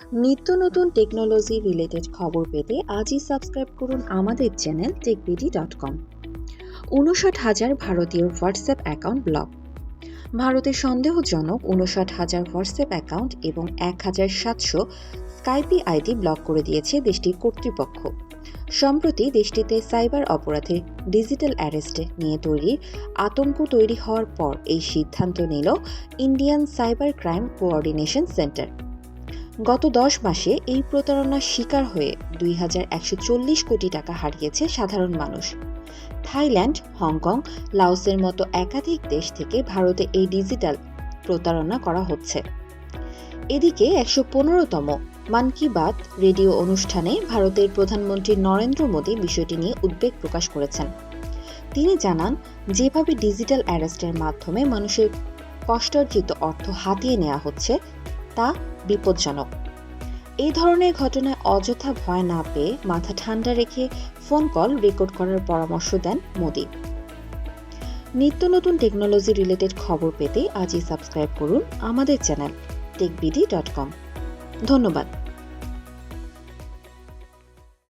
নিত্য নতুন technology related খবর পেতে আজই সাবস্ক্রাইব করুন আমাদের চ্যানেল টেকবিডি ডট কম উনষাট হাজার ভারতীয় হোয়াটসঅ্যাপ অ্যাকাউন্ট ব্লক ভারতের সন্দেহজনক উনষাট হাজার হোয়াটসঅ্যাপ অ্যাকাউন্ট এবং এক হাজার সাতশো স্কাইপি আইডি ব্লক করে দিয়েছে দেশটির কর্তৃপক্ষ। সম্প্রতি দেশটিতে সাইবার অপরাধে ডিজিটাল অ্যারেস্টে নিয়ে তৈরি আতঙ্ক তৈরি হওয়ার পর এই সিদ্ধান্ত নিল Indian cyber crime coordination centre গত দশ মাসে এই প্রতারণার শিকার হয়ে দুই হাজার একশো চল্লিশ কোটি টাকা হারিয়েছে সাধারণ মানুষ। থাইল্যান্ড, হংকং, লাওসের মতো একাধিক দেশ থেকে ভারতে এই ডিজিটাল প্রতারণা করা হচ্ছে। এদিকে একশো পনেরোতম মান কি বাত রেডিও অনুষ্ঠানে ভারতের প্রধানমন্ত্রী নরেন্দ্র মোদী বিষয়টি নিয়ে উদ্বেগ প্রকাশ করেছেন। তিনি জানান, যেভাবে ডিজিটাল অ্যারেস্টের মাধ্যমে মানুষের কষ্টার্জিত অর্থ হাতিয়ে নেওয়া হচ্ছে তা বিপজ্জনক। এই ধরনের ঘটনায় অযথা ভয় না পেয়ে মাথা ঠান্ডা রেখে ফোন কল রেকর্ড করার পরামর্শ দেন মোদি। নিত্য নতুন টেকনোলজি রিলেটেড খবর পেতে আজই সাবস্ক্রাইব করুন আমাদের চ্যানেল টেকবিডি ডট কম। ধন্যবাদ।